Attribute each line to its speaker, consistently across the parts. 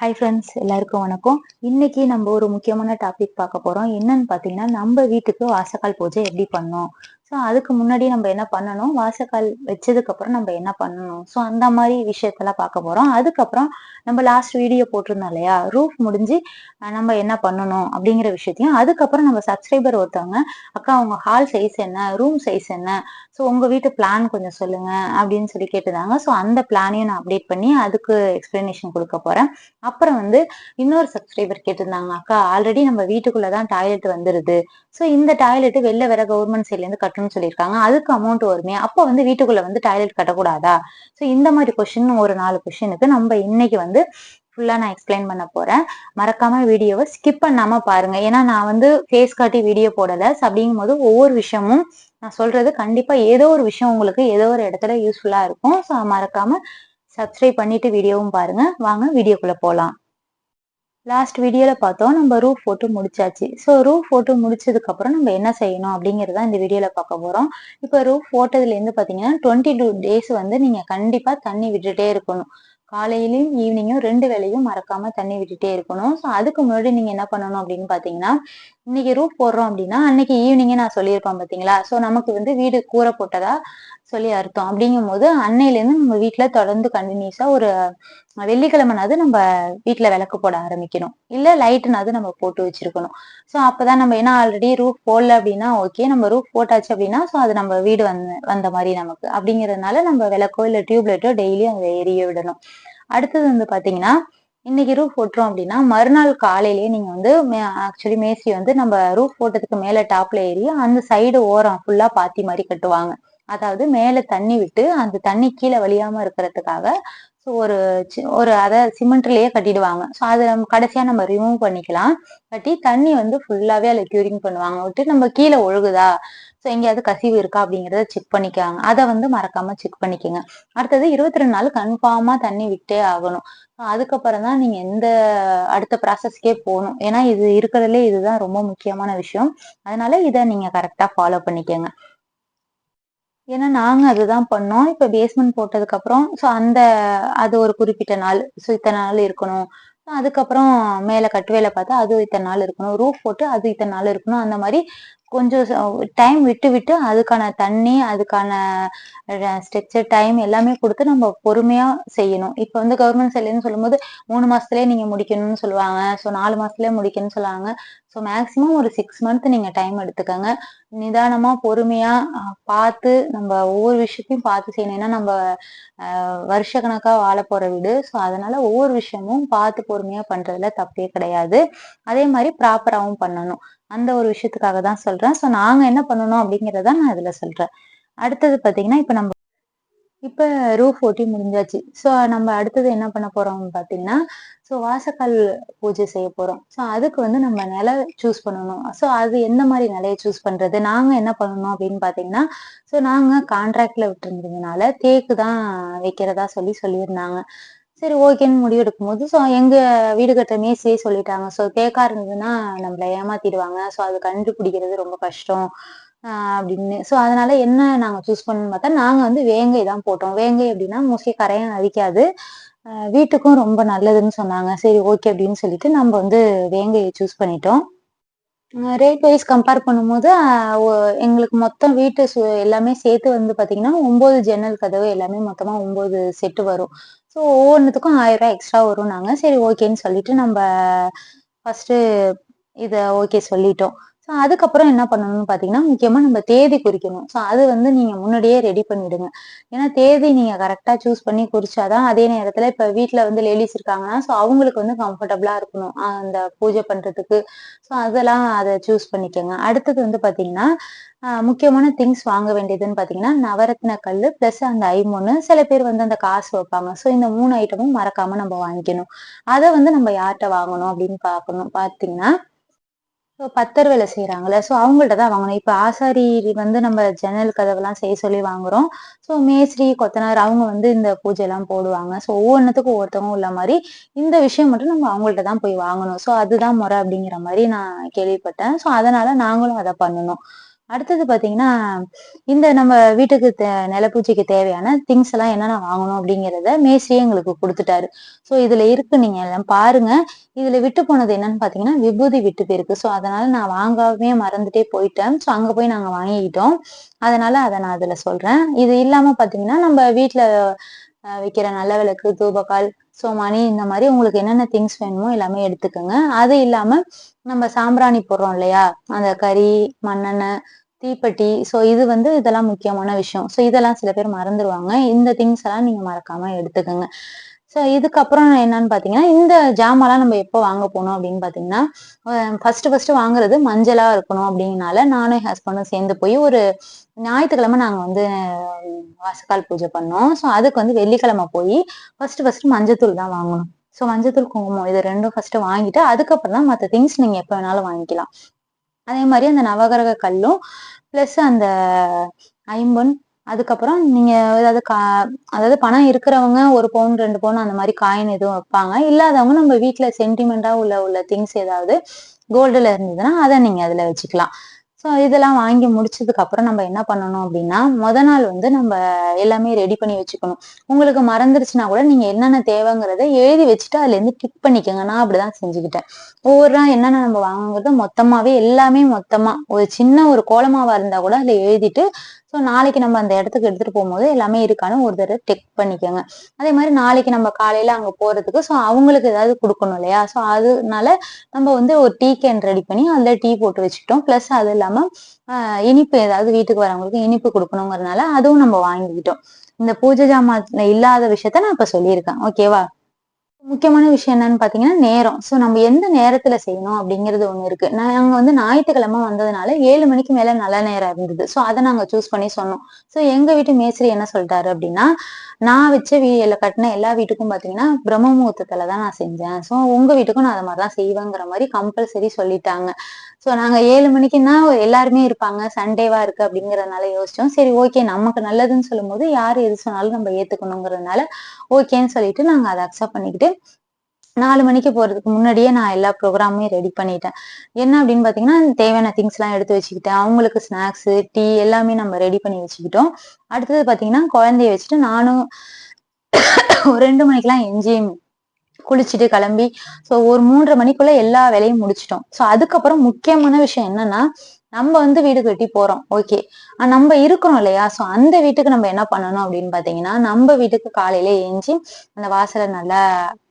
Speaker 1: Hi friends எல்லாருக்கும் வணக்கம். இன்னைக்கு நம்ம ஒரு முக்கியமான டாபிக் பார்க்க போறோம். என்னன்னு பார்த்தீங்கன்னா நம்ம வீட்டுக்கு வாசக்கால் பூஜை எப்படி பண்ணோம்? ஸோ அதுக்கு முன்னாடி நம்ம என்ன பண்ணணும்? வாசக்கால் வச்சதுக்கு அப்புறம் நம்ம என்ன பண்ணணும்? ஸோ அந்த மாதிரி விஷயத்தெல்லாம் பார்க்க போறோம். அதுக்கப்புறம் நம்ம லாஸ்ட் வீடியோ போட்டிருந்தோம் இல்லையா? ரூஃப் முடிஞ்சு நம்ம என்ன பண்ணணும் அப்படிங்கிற விஷயத்தையும் அதுக்கப்புறம் நம்ம சப்ஸ்கிரைபர் ஒருத்தவங்க அக்கா உங்க ஹால் சைஸ் என்ன? ரூம் சைஸ் என்ன? ஸோ உங்க வீட்டு பிளான் கொஞ்சம் சொல்லுங்க அப்படின்னு சொல்லி கேட்டுதாங்க. ஸோ அந்த பிளானையும் நான் அப்டேட் பண்ணி அதுக்கு எக்ஸ்பிளனேஷன் கொடுக்க போறேன். அப்புறம் வந்து இன்னொரு சப்ஸ்கிரைபர் கேட்டிருந்தாங்க அக்கா ஆல்ரெடி நம்ம வீட்டுக்குள்ள தான் டாய்லெட் வந்துருது. ஸோ இந்த டாய்லெட் வெளில வேற கவர்மெண்ட் சைட்லேருந்து கட் கட்டணும்னு சொல்லியிருக்காங்க. அதுக்கு அமௌண்ட் வருமே. அப்போ வந்து வீட்டுக்குள்ள வந்து டாய்லெட் கட்டக்கூடாதா? ஸோ இந்த மாதிரி கொஷின் ஒரு நாலு கொஷினுக்கு நம்ம இன்னைக்கு வந்து ஃபுல்லாக நான் எக்ஸ்பிளைன் பண்ண போறேன். மறக்காம வீடியோவை ஸ்கிப் பண்ணாம பாருங்க. ஏன்னா நான் வந்து ஃபேஸ் காட்டி வீடியோ போடலை. அப்படிங்கும் போது ஒவ்வொரு விஷயமும் நான் சொல்றது கண்டிப்பா ஏதோ ஒரு விஷயம் உங்களுக்கு ஏதோ ஒரு இடத்துல யூஸ்ஃபுல்லா இருக்கும். ஸோ மறக்காம சப்ஸ்கிரைப் பண்ணிட்டு வீடியோவும் பாருங்க. வாங்க வீடியோக்குள்ள போகலாம் லாஸ்ட் வீடியோல பார்த்தோம் நம்ம ரூஃப் போட்டு முடிச்சாச்சு. ஸோ ரூஃப் போட்டு முடிச்சதுக்கு அப்புறம் நம்ம என்ன செய்யணும் அப்படிங்கறத இந்த வீடியோல பார்க்க போறோம். இப்போ ரூஃப் போட்டதுல இருந்து பாத்தீங்கன்னா டுவெண்ட்டி டூ டேஸ் வந்து நீங்க கண்டிப்பா தண்ணி விட்டுட்டே இருக்கணும். காலையிலையும் ஈவினிங்கும் ரெண்டு வேளையும் மறக்காம தண்ணி விட்டுட்டே இருக்கணும். ஸோ அதுக்கு முன்னாடி நீங்க என்ன பண்ணணும் அப்படின்னு பாத்தீங்கன்னா இன்னைக்கு ரூஃப் போடுறோம் அப்படின்னா அன்னைக்கு ஈவினிங்கே நான் சொல்லியிருப்பேன் பாத்தீங்களா ஸோ நமக்கு வந்து வீடு கூரை போட்டதா சொல்லி அர்த்தம். அப்படிங்கும் போது அன்னையிலேருந்து நம்ம வீட்டில் தொடர்ந்து கண்டினியூஸா ஒரு வெள்ளிக்கிழமைனாவது நம்ம வீட்டுல விளக்கு போட ஆரம்பிக்கணும். இல்ல லைட்டுனாவது நம்ம போட்டு வச்சிருக்கணும். ஸோ அப்பதான் நம்ம ஏன்னா ஆல்ரெடி ரூஃப் போடல அப்படின்னா ஓகே நம்ம ரூஃப் போட்டாச்சு அப்படின்னா ஸோ அது நம்ம வீடு வந்த வந்த மாதிரி நமக்கு. அப்படிங்கறதுனால நம்ம விளக்கோ இல்ல டியூப்லைட்டோ டெய்லியும் அதை எரிய விடணும். அடுத்தது வந்து பாத்தீங்கன்னா இன்னைக்கு ரூஃப் போட்டுறோம் அப்படின்னா மறுநாள் காலையிலேயே நீங்க வந்து ஆக்சுவலி மேசி வந்து நம்ம ரூஃப் போட்டதுக்கு மேல டாப்ல ஏறி அந்த சைடு ஓரம் ஃபுல்லா பாத்தி மாதிரி கட்டுவாங்க. அதாவது மேல தண்ணி விட்டு அந்த தண்ணி கீழே வழியாம இருக்கிறதுக்காக ஸோ ஒரு ஒரு அதை சிமெண்ட்லயே கட்டிடுவாங்க. ஸோ அதை நம்ம கடைசியா நம்ம ரிமூவ் பண்ணிக்கலாம். கட்டி தண்ணி வந்து ஃபுல்லாவே அதில் கியூரிங் பண்ணுவாங்க. விட்டு நம்ம கீழே ஒழுகுதா? ஸோ எங்கேயாவது கசிவு இருக்கா அப்படிங்கிறத செக் பண்ணிக்காங்க அதை வந்து மறக்காம செக் பண்ணிக்கோங்க. அடுத்தது இருபத்தி ரெண்டு நாள் கன்ஃபார்மா தண்ணி விட்டே ஆகணும். அதுக்கப்புறம் தான் நீங்க எந்த அடுத்த ப்ராசஸ்க்கே போகணும். ஏன்னா இது இருக்கிறதுலே இதுதான் ரொம்ப முக்கியமான விஷயம். அதனால இதை நீங்க கரெக்டா ஃபாலோ பண்ணிக்கோங்க. ஏன்னா நாங்க அதுதான் பண்ணோம். இப்ப பேஸ்மெண்ட் போட்டதுக்கு அப்புறம் ஸோ அந்த அது ஒரு குறிப்பிட்ட நாள். ஸோ இத்தனை நாள் இருக்கணும். அதுக்கப்புறம் மேல கட்டுவேல பார்த்தா அது இத்தனை நாள் இருக்கணும். ரூஃப் போட்டு அது இத்தனை நாள் இருக்கணும். அந்த மாதிரி கொஞ்சம் டைம் விட்டு விட்டு அதுக்கான தண்ணி அதுக்கான ஸ்ட்ரக்சர் டைம் எல்லாமே கொடுத்து நம்ம பொறுமையா செய்யணும். இப்போ வந்து கவர்மெண்ட் சைட்லன்னு சொல்லும்போது மூணு மாசத்துலயே நீங்க முடிக்கணும்னு சொல்லுவாங்க. ஸோ நாலு மாசத்துலயே முடிக்கணும்னு சொல்லுவாங்க. ஸோ மேக்சிமம் ஒரு சிக்ஸ் மந்த் நீங்க டைம் எடுத்துக்கோங்க. நிதானமா பொறுமையா பார்த்து நம்ம ஒவ்வொரு விஷயத்தையும் பார்த்து செய்யணும். ஏன்னா நம்ம வருஷ கணக்கா வாழ போற வீடு. ஸோ அதனால ஒவ்வொரு விஷயமும் பார்த்து பொறுமையா பண்றதுல தப்பே கிடையாது. அதே மாதிரி ப்ராப்பராகவும் பண்ணணும். அந்த ஒரு விஷயத்துக்காக தான் சொல்றேன். ஸோ நாங்க என்ன பண்ணணும் அப்படிங்கிறத நான் இதுல சொல்றேன். அடுத்தது பாத்தீங்கன்னா இப்ப நம்ம இப்ப ரூஃப் ஓட்டி முடிஞ்சாச்சு. ஸோ நம்ம அடுத்தது என்ன பண்ண போறோம்னு பாத்தீங்கன்னா ஸோ வாசக்கால் பூஜை செய்ய போறோம். ஸோ அதுக்கு வந்து நம்ம நிலை சூஸ் பண்ணணும். ஸோ அது எந்த மாதிரி நிலையை சூஸ் பண்றது? நாங்க என்ன பண்ணணும் அப்படின்னு பாத்தீங்கன்னா ஸோ நாங்க கான்ட்ராக்ட்ல விட்டுருந்ததுனால தேக்கு தான் வைக்கிறதா சொல்லி சொல்லியிருந்தாங்க. சரி ஓகேன்னு முடிவெடுக்கும் போது ஸோ எங்க வீடு கட்ட மேசியே சொல்லிட்டாங்க. ஸோ தேக்கா இருந்ததுன்னா நம்மள ஏமாத்திடுவாங்க. ஸோ அது கண்டுபிடிக்கிறது ரொம்ப கஷ்டம். அப்படின்னு. ஸோ அதனால என்ன நாங்கள் சூஸ் பண்ணணும்னு பார்த்தா நாங்கள் வந்து வேங்கை தான் போட்டோம். வேங்கை அப்படின்னா மோஸ்ட்லி கரையும் அரிக்காது. வீட்டுக்கும் ரொம்ப நல்லதுன்னு சொன்னாங்க. சரி ஓகே அப்படின்னு சொல்லிட்டு நம்ம வந்து வேங்கையை சூஸ் பண்ணிட்டோம். ரேட் வைஸ் கம்பேர் பண்ணும்போது எங்களுக்கு மொத்தம் வீட்டு சு- எல்லாமே சேர்த்து வந்து பாத்தீங்கன்னா ஒன்பது ஜன்னல் கதவு எல்லாமே மொத்தமா ஒன்பது செட்டு வரும். ஸோ ஒவ்வொன்றுத்துக்கும் ஆயிரம் ரூபாய் எக்ஸ்ட்ரா வரும் நாங்கள் சரி ஓகேன்னு சொல்லிட்டு நம்ம ஃபர்ஸ்ட் இதை ஓகே சொல்லிட்டோம். ஸோ அதுக்கப்புறம் என்ன பண்ணணும்னு பார்த்தீங்கன்னா முக்கியமாக நம்ம தேதி குறிக்கணும். ஸோ அது வந்து நீங்கள் முன்னாடியே ரெடி பண்ணிவிடுங்க ஏன்னா தேதி நீங்கள் கரெக்டாக சூஸ் பண்ணி குறிச்சாதான் அதே நேரத்தில் இப்போ வீட்டில் வந்து லேடிஸ் இருக்காங்கன்னா ஸோ அவங்களுக்கு வந்து கம்ஃபர்டபுளாக இருக்கணும் அந்த பூஜை பண்ணுறதுக்கு ஸோ அதெல்லாம் அதை சூஸ் பண்ணிக்கோங்க. அடுத்தது வந்து பார்த்தீங்கன்னா முக்கியமான திங்ஸ் வாங்க வேண்டியதுன்னு பார்த்தீங்கன்னா நவரத்ன கல் ப்ளஸ் அந்த ஐமொன்னு சில பேர் வந்து அந்த காசு வைப்பாங்க. ஸோ இந்த மூணு ஐட்டமும் மறக்காம நம்ம வாங்கிக்கணும். அதை வந்து நம்ம யார்கிட்ட வாங்கணும் அப்படின்னு பார்க்கணும் பார்த்தீங்கன்னா பத்தர் வேலை செய்யறாங்கல்ல ஸோ அவங்கள்ட்ட தான் வாங்கணும். இப்போ ஆசாரி வந்து நம்ம ஜன்னல் கதவெல்லாம் செய்ய சொல்லி வாங்குறோம். ஸோ மேஸ்திரி கொத்தனார் அவங்க வந்து இந்த பூஜை எல்லாம் போடுவாங்க. ஸோ ஒவ்வொன்றுத்துக்கும் ஒவ்வொருத்தவங்க உள்ள மாதிரி இந்த விஷயம் மட்டும் நம்ம அவங்கள்ட்ட தான் போய் வாங்கணும். ஸோ அதுதான் முறை அப்படிங்கிற மாதிரி நான் கேள்விப்பட்டேன். ஸோ அதனால நாங்களும் அதை பண்ணணும். அடுத்தது பாத்தீங்கன்னா இந்த நம்ம வீட்டுக்கு தே நிலப்பூச்சிக்கு தேவையான திங்ஸ் எல்லாம் என்னென்ன வாங்கணும் அப்படிங்கிறத மேஸ்திரியே எங்களுக்கு கொடுத்துட்டாரு. ஸோ இதுல இருக்கு நீங்க எல்லாம் பாருங்க. இதுல விட்டு போனது என்னன்னு பாத்தீங்கன்னா விபூதி விட்டு போயிருக்கு. ஸோ அதனால நான் வாங்கவே மறந்துட்டே போயிட்டேன். ஸோ அங்க போய் நாங்க வாங்கிக்கிட்டோம். அதனால அதை நான் அதுல சொல்றேன். இது இல்லாம பாத்தீங்கன்னா நம்ம வீட்டுல வைக்கிற நல்ல விளக்கு தூபக்கால் ஸோ மணி இந்த மாதிரி உங்களுக்கு என்னென்ன திங்ஸ் வேணுமோ எல்லாமே எடுத்துக்கோங்க. அது இல்லாம நம்ம சாம்பிராணி போடுறோம் இல்லையா? அந்த கறி மண்ணெண்ணெய் தீப்பெட்டி. ஸோ இது வந்து இதெல்லாம் முக்கியமான விஷயம். ஸோ இதெல்லாம் சில பேர் மறந்துடுவாங்க இந்த திங்ஸ் எல்லாம் நீங்க மறக்காம எடுத்துக்கோங்க. ஸோ இதுக்கப்புறம் என்னன்னு பார்த்தீங்கன்னா இந்த ஜாமான்லாம் நம்ம எப்போ வாங்க போனோம் அப்படின்னு பார்த்தீங்கன்னா ஃபர்ஸ்ட் ஃபர்ஸ்ட் வாங்குறது மஞ்சளா இருக்கணும் அப்படிங்கனால நானும் என் ஹஸ்பண்டும் சேர்ந்து போய் ஒரு ஞாயிற்றுக்கிழமை நாங்கள் வந்து வாசக்கால் பூஜை பண்ணோம். ஸோ அதுக்கு வந்து வெள்ளிக்கிழமை போய் ஃபர்ஸ்ட் ஃபர்ஸ்ட் மஞ்சத்தூள் தான் வாங்கணும். ஸோ மஞ்சத்தூள் குங்குமம் இது ரெண்டும் ஃபர்ஸ்ட் வாங்கிட்டு அதுக்கப்புறம் தான் மற்ற திங்ஸ் நீங்க எப்போ வேணாலும் வாங்கிக்கலாம். அதே மாதிரி அந்த நவகிரக கல்லும் ப்ளஸ் அந்த ஐம்பொன் அதுக்கப்புறம் நீங்க ஏதாவது கா அதாவது பணம் இருக்கிறவங்க ஒரு பவுன் ரெண்டு பவுன் அந்த மாதிரி காயின் எதுவும் வைப்பாங்க. இல்லாதவங்க நம்ம வீட்டுல சென்டிமெண்டா உள்ள உள்ள திங்ஸ் ஏதாவது கோல்டுல இருந்ததுன்னா அதை நீங்க அதுல வச்சுக்கலாம். ஸோ இதெல்லாம் வாங்கி முடிச்சதுக்கு அப்புறம் நம்ம என்ன பண்ணணும் அப்படின்னா முத நாள் வந்து நம்ம எல்லாமே ரெடி பண்ணி வச்சுக்கணும். உங்களுக்கு மறந்துருச்சுன்னா கூட நீங்க என்னென்ன தேவைங்கிறத எழுதி வச்சுட்டு அதுல இருந்து டிக் பண்ணிக்கோங்க. நான் அப்படிதான் செஞ்சுக்கிட்டேன். ஒவ்வொரு நாள் என்னென்ன நம்ம வாங்குறதோ மொத்தமாவே எல்லாமே மொத்தமா ஒரு சின்ன ஒரு கோலமாவா இருந்தா கூட அதுல எழுதிட்டு ஸோ நாளைக்கு நம்ம அந்த இடத்துக்கு எடுத்துட்டு போகும்போது எல்லாமே இருக்கான்னு ஒரு தடவை டெக் பண்ணிக்கோங்க. அதே மாதிரி நாளைக்கு நம்ம காலையில அங்க போறதுக்கு ஸோ அவங்களுக்கு ஏதாவது கொடுக்கணும் இல்லையா? ஸோ அதனால நம்ம வந்து ஒரு டீ கேன் ரெடி பண்ணி அதுல டீ போட்டு வச்சுக்கிட்டோம். ப்ளஸ் அது இல்லாம இனிப்பு ஏதாவது வீட்டுக்கு வரவங்களுக்கு இனிப்பு கொடுக்கணுங்கிறதுனால அதுவும் நம்ம வாங்கிக்கிட்டோம். இந்த பூஜை ஜாமான்ல இல்லாத விஷயத்த நான் இப்ப சொல்லியிருக்கேன். ஓகேவா முக்கியமான விஷயம் என்னன்னு பாத்தீங்கன்னா நேரம். சோ நம்ம எந்த நேரத்துல செய்யணும் அப்படிங்கிறது ஒண்ணு இருக்கு. நாங்க வந்து ஞாயிற்றுக்கிழமை வந்ததுனால ஏழு மணிக்கு மேல நல்ல நேரம் இருந்தது. சோ அதை நாங்க சூஸ் பண்ணி சொன்னோம். சோ எங்க வீட்டு மேஸ்திரி என்ன சொல்லிட்டாரு அப்படின்னா நான் வச்ச வீல கட்டின எல்லா வீட்டுக்கும் பாத்தீங்கன்னா பிரம்ம முகூர்த்தத்துல தான் நான் செஞ்சேன். சோ உங்க வீட்டுக்கும் நான் அதை மாதிரிதான் செய்வேங்கிற மாதிரி கம்பல்சரி சொல்லிட்டாங்க. ஸோ நாங்கள் ஏழு மணிக்குன்னா எல்லாருமே இருப்பாங்க. சண்டேவா இருக்கு அப்படிங்கிறதுனால யோசிச்சோம். சரி ஓகே நமக்கு நல்லதுன்னு சொல்லும் போது யார் எது சொன்னாலும் நம்ம ஏத்துக்கணுங்கிறதுனால ஓகேன்னு சொல்லிட்டு நாங்கள் அதை அக்செப்ட் பண்ணிக்கிட்டு நாலு மணிக்கு போறதுக்கு முன்னாடியே நான் எல்லா ப்ரோக்ராமுமே ரெடி பண்ணிட்டேன். என்ன அப்படின்னு பாத்தீங்கன்னா தேவையான திங்ஸ் எல்லாம் எடுத்து வச்சுக்கிட்டேன். அவங்களுக்கு ஸ்நாக்ஸ் டீ எல்லாமே நம்ம ரெடி பண்ணி வச்சுக்கிட்டோம். அடுத்தது பாத்தீங்கன்னா குழந்தைய வச்சுட்டு நானும் ஒரு ரெண்டு மணிக்கெல்லாம் எஞ்சியும் குளிச்சுட்டு கிளம்பி ஸோ ஒரு மூன்றரை மணிக்குள்ள எல்லா வேலையும் முடிச்சிட்டோம். ஸோ அதுக்கப்புறம் முக்கியமான விஷயம் என்னன்னா நம்ம வந்து வீடு கட்டி போறோம். ஓகே நம்ம இருக்கிறோம் இல்லையா? ஸோ அந்த வீட்டுக்கு நம்ம என்ன பண்ணணும் அப்படின்னு பாத்தீங்கன்னா நம்ம வீட்டுக்கு காலையில ஏஞ்சி அந்த வாசலை நல்லா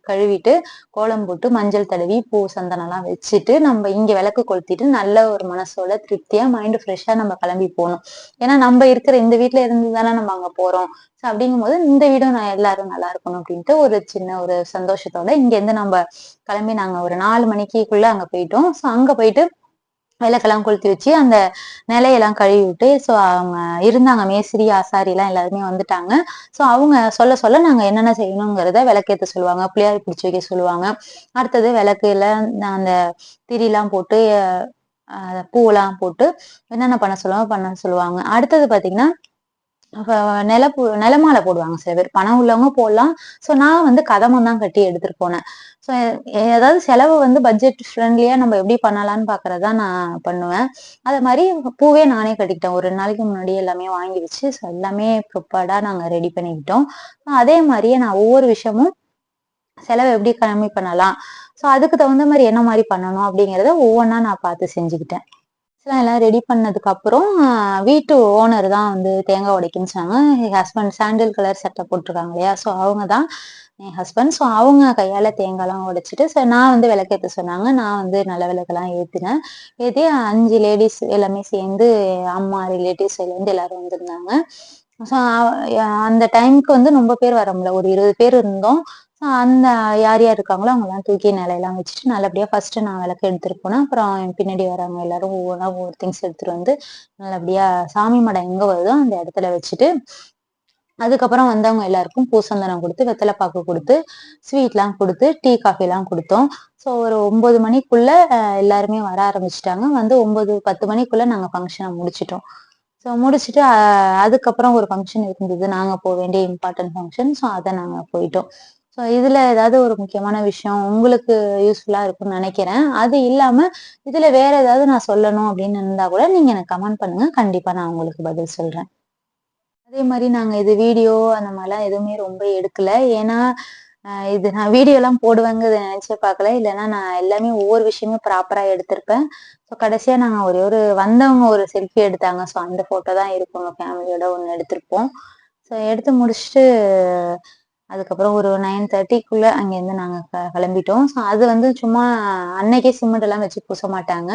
Speaker 1: கழுவிட்டு கோலம் போட்டு மஞ்சள் தடவி பூ சந்தனம்லாம் வச்சுட்டு நம்ம இங்க விளக்கு கொளுத்திட்டு நல்ல ஒரு மனசோட திருப்தியா மைண்ட் ஃப்ரெஷ்ஷா நம்ம கிளம்பி போகணும். ஏன்னா நம்ம இருக்கிற இந்த வீட்ல இருந்து தானே நம்ம அங்க போறோம். ஸோ அப்படிங்கும்போது இந்த வீடும் நான் எல்லாரும் நல்லா இருக்கணும் அப்படின்ட்டு ஒரு சின்ன ஒரு சந்தோஷத்தோட இங்க இருந்து நம்ம கிளம்பி நாங்க ஒரு நாலு மணிக்குள்ள அங்க போயிட்டோம். ஸோ அங்க போயிட்டு விளக்கெல்லாம் கொளுத்தி வச்சு அந்த நிலையெல்லாம் கழுவி விட்டு ஸோ அவங்க இருந்தாங்க. மேஸ்திரி ஆசாரி எல்லாம் எல்லாருமே வந்துட்டாங்க. ஸோ அவங்க சொல்ல சொல்ல நாங்க என்னென்ன செய்யணுங்கிறத விளக்கேற்ற சொல்லுவாங்க. பிள்ளையார் பிடிச்சி வைக்க சொல்லுவாங்க. அடுத்தது விளக்குல அந்த திரிலாம் போட்டு அஹ் பூவெல்லாம் போட்டு என்னென்ன பண்ண சொல்லுவாங்க பண்ண சொல்லுவாங்க. அடுத்தது பாத்தீங்கன்னா நில நிலப்பூ நிலமாலை போடுவாங்க சில பேர். பணம் உள்ளவங்க போடலாம். ஸோ நான் வந்து கதமம் தான் கட்டி எடுத்துட்டு போனேன். ஸோ ஏதாவது செலவு வந்து பட்ஜெட் ஃப்ரெண்ட்லியா நம்ம எப்படி பண்ணலாம்னு பாக்குறதா நான் பண்ணுவேன். அதே மாதிரி பூவே நானே கட்டிக்கிட்டேன். ஒரு ரெண்டு நாளைக்கு முன்னாடி எல்லாமே வாங்கி வச்சு ஸோ எல்லாமே ப்ரிப்பேர்டா நாங்க ரெடி பண்ணிக்கிட்டோம். அதே மாதிரியே நான் ஒவ்வொரு விஷயமும் செலவு எப்படி கம்மி பண்ணலாம். ஸோ அதுக்கு தகுந்த மாதிரி என்ன மாதிரி பண்ணணும் அப்படிங்கிறத ஒவ்வொன்றா நான் பார்த்து செஞ்சுக்கிட்டேன். எல்லாம் எல்லாம் ரெடி பண்ணதுக்கு அப்புறம் வீட்டு ஓனர் தான் வந்து தேங்காய் உடைக்குன்னு சொன்னாங்க. ஹஸ்பண்ட் சாண்டில் கலர் சட்டை போட்டிருக்காங்க இல்லையா? ஸோ அவங்க தான் என் ஹஸ்பண்ட் ஸோ அவங்க கையால தேங்காய்லாம் உடைச்சிட்டு ஸோ நான் வந்து விளக்கேற்ற சொன்னாங்க. நான் வந்து நல்ல விளக்கெல்லாம் ஏற்றினேன் ஏற்றி அஞ்சு லேடிஸ் எல்லாமே சேர்ந்து அம்மா ரிலேட்டிவ்ஸ் இருந்து எல்லாரும் வந்திருந்தாங்க. ஸோ அந்த டைம்க்கு வந்து ரொம்ப பேர் வர முடியல. ஒரு இருபது பேர் இருந்தோம். ஸோ அந்த யார் யார் இருக்காங்களோ அவங்கெல்லாம் தூக்கி நிலையெல்லாம் வச்சுட்டு நல்லபடியா ஃபர்ஸ்ட் நான் விளக்கு எடுத்துட்டு போனேன். அப்புறம் என் பின்னாடி வரவங்க எல்லாரும் ஒவ்வொன்றா ஒவ்வொரு திங்ஸ் எடுத்துட்டு வந்து நல்லபடியா சாமி மடம் எங்க வருதோ அந்த இடத்துல வச்சுட்டு அதுக்கப்புறம் வந்தவங்க எல்லாருக்கும் பூசந்தனம் கொடுத்து வெத்தலை பாக்கு கொடுத்து ஸ்வீட்லாம் கொடுத்து டீ காஃபிலாம் கொடுத்தோம். ஸோ ஒரு ஒன்பது மணிக்குள்ள எல்லாருமே வர ஆரம்பிச்சிட்டாங்க. வந்து ஒன்பது பத்து மணிக்குள்ள நாங்கள் ஃபங்க்ஷனை முடிச்சிட்டோம். ஸோ முடிச்சுட்டு அதுக்கப்புறம் ஒரு ஃபங்க்ஷன் இருந்தது. நாங்கள் போக வேண்டிய இம்பார்ட்டன்ட் ஃபங்க்ஷன் ஸோ அதை நாங்கள் போயிட்டோம். ஸோ இதுல ஏதாவது ஒரு முக்கியமான விஷயம் உங்களுக்கு யூஸ்ஃபுல்லா இருக்கும்னு நினைக்கிறேன். அது இல்லாம இதுல வேற ஏதாவது நான் சொல்லணும் அப்படின்னு இருந்தா கூட நீங்க எனக்கு கமெண்ட் பண்ணுங்க. கண்டிப்பா நான் உங்களுக்கு பதில் சொல்றேன். அதே மாதிரி நாங்க இது வீடியோ அந்த மாதிரிலாம் எதுவுமே ரொம்ப எடுக்கல. ஏன்னா இது நான் வீடியோ எல்லாம் இதை நினைச்சே பார்க்கல. இல்லைன்னா நான் எல்லாமே ஒவ்வொரு விஷயமும் ப்ராப்பரா எடுத்திருப்பேன். ஸோ கடைசியா நாங்க ஒரே ஒரு வந்தவங்க ஒரு செல்ஃபி எடுத்தாங்க. ஸோ அந்த போட்டோ தான் இருக்கும் ஃபேமிலியோட ஒன்று எடுத்திருப்போம். ஸோ எடுத்து முடிச்சுட்டு அதுக்கப்புறம் ஒரு நைன் தேர்ட்டிக்குள்ள அங்கேருந்து நாங்கள் க- கிளம்பிட்டோம். ஸோ அது வந்து சும்மா அன்னைக்கே சிமெண்ட் எல்லாம் வச்சு பூச மாட்டாங்க.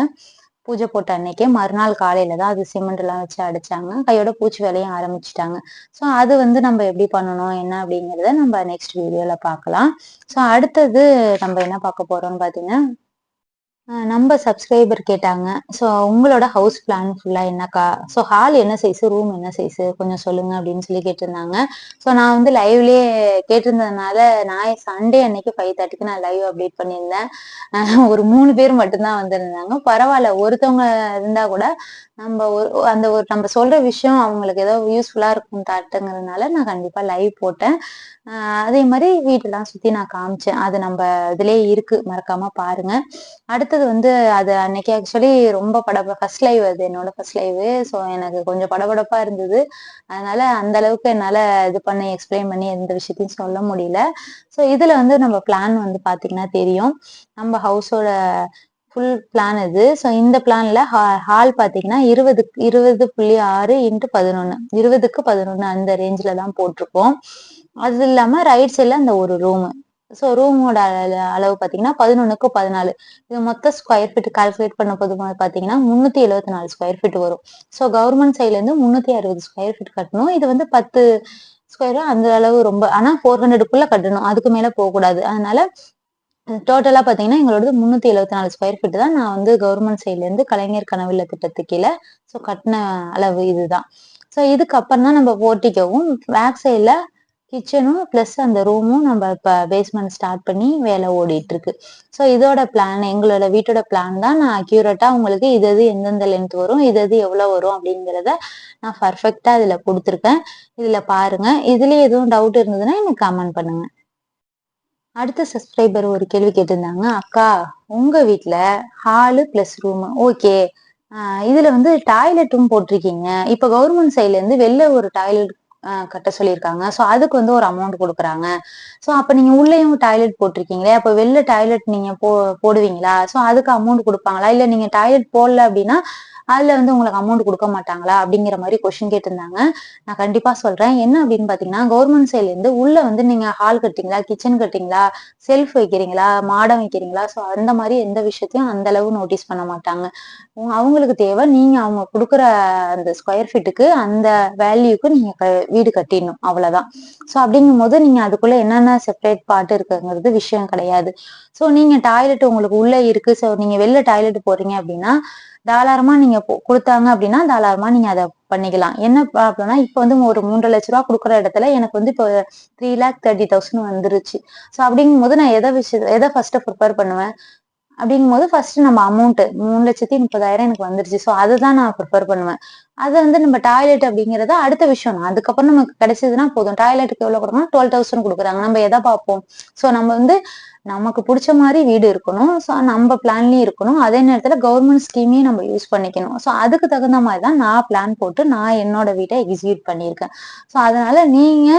Speaker 1: பூஜை போட்ட அன்னைக்கே மறுநாள் காலையில தான் அது சிமெண்ட் எல்லாம் வச்சு அடிச்சாங்க. கையோட பூச்சி வேலையும் ஆரம்பிச்சிட்டாங்க. ஸோ அது வந்து நம்ம எப்படி பண்ணணும் என்ன அப்படிங்கிறத நம்ம நெக்ஸ்ட் வீடியோல பார்க்கலாம். ஸோ அடுத்தது நம்ம என்ன பார்க்க போறோம்னு பார்த்தீங்கன்னா நம்ம சப்ஸ்கிரைபர் கேட்டாங்க. ஸோ உங்களோட ஹவுஸ் பிளான் ஃபுல்லாக என்னக்கா? ஸோ ஹால் என்ன சைஸு ரூம் என்ன சைஸு கொஞ்சம் சொல்லுங்க அப்படின்னு சொல்லி கேட்டிருந்தாங்க. ஸோ நான் வந்து லைவ்லேயே கேட்டிருந்ததுனால நான் சண்டே அன்னைக்கு ஃபைவ் தேர்ட்டிக்கு நான் லைவ் அப்டேட் பண்ணியிருந்தேன். ஒரு மூணு பேர் மட்டும்தான் வந்திருந்தாங்க. பரவாயில்ல ஒருத்தவங்க இருந்தா கூட நம்ம ஒரு அந்த ஒரு நம்ம சொல்ற விஷயம் அவங்களுக்கு ஏதோ யூஸ்ஃபுல்லா இருக்கும் தாட்டுங்கிறதுனால நான் கண்டிப்பா லைவ் போட்டேன். அதே மாதிரி வீட்டெல்லாம் சுத்தி நான் காமிச்சேன். அது நம்ம இதுலயே இருக்கு. மறக்காம பாருங்க. அடுத்தது வந்து அது அன்னைக்கு ஆக்சுவலி ரொம்ப படப ஃபர்ஸ்ட் லைவ் அது என்னோட ஃபர்ஸ்ட் லைவ் ஸோ எனக்கு கொஞ்சம் படபடப்பா இருந்தது. அதனால அந்த அளவுக்கு என்னால இது பண்ணி எக்ஸ்பிளைன் பண்ணி எந்த விஷயத்தையும் சொல்ல முடியல. ஸோ இதுல வந்து நம்ம பிளான் வந்து பாத்தீங்கன்னா தெரியும். நம்ம ஹவுஸோட ஃபுல் பிளான் இது. ஸோ இந்த பிளான்ல ஹால் பாத்தீங்கன்னா இருபதுக்கு இருபது புள்ளி ஆறு இன்ட்டு பதினொன்னு இருபதுக்கு பதினொன்னு அந்த ரேஞ்சில தான் போட்டிருக்கோம். அது இல்லாம ரைட் சைட்ல அந்த ஒரு ரூம் ஸோ ரூமோட அளவு பார்த்தீங்கன்னா பதினொன்றுக்கு பதினாலு. இது மொத்த ஸ்கொயர் ஃபீட் கால்குலேட் பண்ண போது பார்த்தீங்கன்னா முந்நூற்றி எழுபத்தி நாலு ஸ்கொயர் ஃபீட் வரும். ஸோ கவர்மெண்ட் சைட்லேருந்து முந்நூற்றி அறுபது ஸ்கொயர் ஃபீட் கட்டணும். இது வந்து பத்து ஸ்கொயர் அந்த அளவு ரொம்ப ஆனால் ஃபோர் ஹண்ட்ரடுக்குள்ளே கட்டணும். அதுக்கு மேலே போகக்கூடாது. அதனால டோட்டலா பாத்தீங்கன்னா எங்களோட முன்னூத்தி எழுபத்தி நாலு ஸ்கொயர் ஃபீட் தான். நான் வந்து கவர்மெண்ட் சைட்ல இருந்து கலைஞர் கனவில்ல திட்டத்துக்கு கீழே. ஸோ கட்டின அளவு இதுதான். ஸோ இதுக்கு அப்புறம் தான் நம்ம போர்ட்டிக்கவும் பேக் சைட்ல கிச்சனும் ப்ளஸ் அந்த ரூமும் நம்ம இப்போ பேஸ்மெண்ட் ஸ்டார்ட் பண்ணி வேலை ஓடிட்டு இருக்கு. ஸோ இதோட பிளான் எங்களோட வீட்டோட பிளான் தான். நான் அக்யூரேட்டா உங்களுக்கு இது எது எந்தெந்த லென்த் வரும் இது எது எவ்வளோ வரும் அப்படிங்கிறத நான் பர்ஃபெக்டா இதுல கொடுத்துருக்கேன். இதுல பாருங்க. இதுலயே எதுவும் டவுட் இருந்ததுன்னா எனக்கு கமெண்ட் பண்ணுங்க. அடுத்த சப்ஸ்கிரைபர் ஒரு கேள்வி கேட்டிருந்தாங்க அக்கா உங்க வீட்ல ஹாலு பிளஸ் ரூம் ஓகே இதுல வந்து டாய்லெட்டும் போட்டிருக்கீங்க. இப்ப கவர்மெண்ட் சைட்ல இருந்து வெளில ஒரு டாய்லெட் கட்ட சொல்லியிருக்காங்க. ஸோ அதுக்கு வந்து ஒரு அமௌண்ட் கொடுக்குறாங்க. ஸோ அப்ப நீங்க உள்ளேயும் டாய்லெட் போட்டிருக்கீங்களே அப்ப வெளில டாய்லெட் நீங்க போ போடுவீங்களா? ஸோ அதுக்கு அமௌண்ட் கொடுப்பாங்களா? இல்ல நீங்க டாய்லெட் போடல அப்படின்னா அதுல வந்து உங்களுக்கு அமௌண்ட் கொடுக்க மாட்டாங்களா அப்படிங்கிற மாதிரி கொஸ்டின் கேட்டிருந்தாங்க. நான் கண்டிப்பா சொல்றேன். என்ன அப்படின்னு பாத்தீங்கன்னா கவர்மெண்ட் சைட்ல இருந்து உள்ள வந்து நீங்க ஹால் கட்டிங்களா கிச்சன் கட்டிங்களா செல்ஃப் வைக்கிறீங்களா மாடம் வைக்கிறீங்களா? ஸோ அந்த மாதிரி எந்த விஷயத்தையும் அந்த அளவு நோட்டீஸ் பண்ண மாட்டாங்க. அவங்களுக்கு தேவை நீங்க அவங்க கொடுக்குற அந்த ஸ்கொயர் ஃபீட்டுக்கு அந்த வேல்யூக்கு நீங்க க- வீடு கட்டிடணும். அவ்வளவுதான். ஸோ அப்படிங்கும் போது நீங்க அதுக்குள்ள என்னென்ன செப்பரேட் பாட்டு இருக்குங்கிறது விஷயம் கிடையாது. ஸோ நீங்க டாய்லெட் உங்களுக்கு உள்ள இருக்கு. ஸோ நீங்க வெளில டாய்லெட் போறீங்க அப்படின்னா தாராளமா நீங்க கொடுத்தாங்க அப்படின்னா தாராளமா நீங்க அதை பண்ணிக்கலாம். என்ன ப்ராப்ளம்னா இப்போ வந்து ஒரு மூன்று லட்ச ரூபா கொடுக்குற இடத்துல எனக்கு வந்து இப்போ த்ரீ லேக் தேர்ட்டி தௌசண்ட் வந்துருச்சு. ஸோ அப்படிங்கும் போது நான் எதை விஷயம் எதை ஃபர்ஸ்ட் ப்ரிப்பேர் பண்ணுவேன்? அப்படிங்கும் போது ஃபர்ஸ்ட் நம்ம அமௌண்ட் மூணு லட்சத்தி முப்பதாயிரம் எனக்கு வந்துருச்சு. ஸோ அதுதான் நான் ப்ரிப்பேர் பண்ணுவேன். அது வந்து நம்ம டாய்லெட் அப்படிங்கறது அடுத்த விஷயம். தான் அதுக்கப்புறம் நமக்கு கிடைச்சதுன்னா போதும். டாய்லெட்டுக்கு எவ்வளவு கொடுக்கணும் டுவெல் தௌசண்ட் கொடுக்குறாங்க. நம்ம எதை பார்ப்போம்? ஸோ நம்ம வந்து நமக்கு பிடிச்ச மாதிரி வீடு இருக்கணும். ஸோ நம்ம பிளான்லயும் இருக்கணும். அதே நேரத்துல கவர்மெண்ட் ஸ்கீமையும் நம்ம யூஸ் பண்ணிக்கணும். ஸோ அதுக்கு தகுந்த மாதிரி தான் நான் பிளான் போட்டு நான் என்னோட வீட்டை எக்ஸிக்யூட் பண்ணியிருக்கேன். ஸோ அதனால நீங்க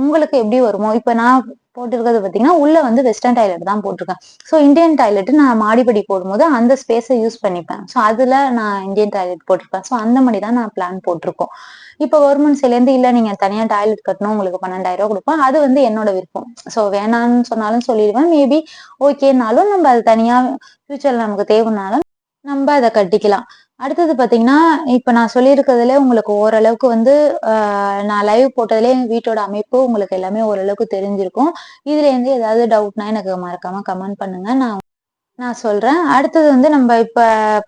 Speaker 1: உங்களுக்கு எப்படி வருமோ இப்போ நான் போட்டிருக்கிறது பார்த்தீங்கன்னா உள்ள வந்து வெஸ்டர்ன் டாய்லெட் தான் போட்டிருக்கேன். ஸோ இந்தியன் டாய்லெட் நான் மாடிப்படி போடும்போது அந்த ஸ்பேஸை யூஸ் பண்ணிப்பேன். ஸோ அதுல நான் இந்தியன் டாய்லெட் போட்டிருப்பேன். ஸோ அந்த மாதிரி தான் நான் பிளான் போட்டிருக்கோம். இப்போ கவர்மெண்ட் சைட்லேருந்து இல்லை நீங்க தனியா டாய்லெட் கட்டணும் உங்களுக்கு பன்னெண்டாயிரம் ரூபாய் கொடுப்போம். அது வந்து என்னோட விருப்பம். ஸோ வேணாம்னு சொன்னாலும் சொல்லிடுவேன். மேபி ஓகேனாலும் நம்ம அது தனியா ஃபியூச்சர்ல நமக்கு தேவைனாலும் நம்ம அதை கட்டிக்கலாம். அடுத்தது பாத்தீங்கன்னா இப்ப நான் சொல்லியிருக்கிறதுல உங்களுக்கு ஓரளவுக்கு வந்து நான் லைவ் போட்டதுல வீட்டோட அமைப்பு உங்களுக்கு எல்லாமே ஓரளவுக்கு தெரிஞ்சிருக்கும். இதுல இருந்து ஏதாவது டவுட்னா எனக்கு மறக்காம கமெண்ட் பண்ணுங்க. நான் நான் சொல்றேன். அடுத்தது வந்து நம்ம இப்ப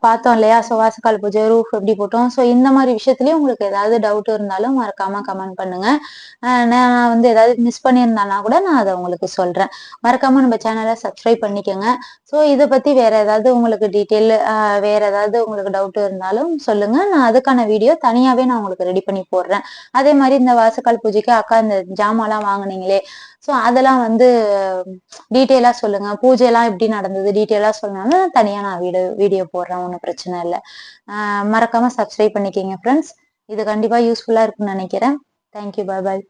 Speaker 1: பார்த்தோம் இல்லையா? ஸோ வாசக்கால் பூஜை ரூஃப் எப்படி போட்டோம்? ஸோ இந்த மாதிரி விஷயத்துலயும் உங்களுக்கு ஏதாவது டவுட் இருந்தாலும் மறக்காம கமெண்ட் பண்ணுங்க. நான் வந்து ஏதாவது மிஸ் பண்ணியிருந்தானா கூட நான் அதை உங்களுக்கு சொல்றேன். மறக்காம நம்ம சேனலை சப்ஸ்கிரைப் பண்ணிக்கோங்க. ஸோ இதை பத்தி வேற ஏதாவது உங்களுக்கு டீட்டெயில் வேற ஏதாவது உங்களுக்கு டவுட் இருந்தாலும் சொல்லுங்க. நான் அதுக்கான வீடியோ தனியாவே நான் உங்களுக்கு ரெடி பண்ணி போடுறேன். அதே மாதிரி இந்த வாசக்கால் பூஜைக்கு அக்கா இந்த ஜாமான்லாம் வாங்கினீங்களே ஸோ அதெல்லாம் வந்து டீட்டெயிலாக சொல்லுங்க. பூஜையெல்லாம் எப்படி நடந்தது? டீட்டெயிலாக சொன்னாலும் தனியாக நான் வீடியோ வீடியோ போடுறேன். ஒன்றும் பிரச்சனை இல்லை. மறக்காம சப்ஸ்கிரைப் பண்ணிக்கிங்க ஃப்ரெண்ட்ஸ் இது கண்டிப்பாக யூஸ்ஃபுல்லாக இருக்கும்னு நினைக்கிறேன். தேங்க்யூ பாய் பாய்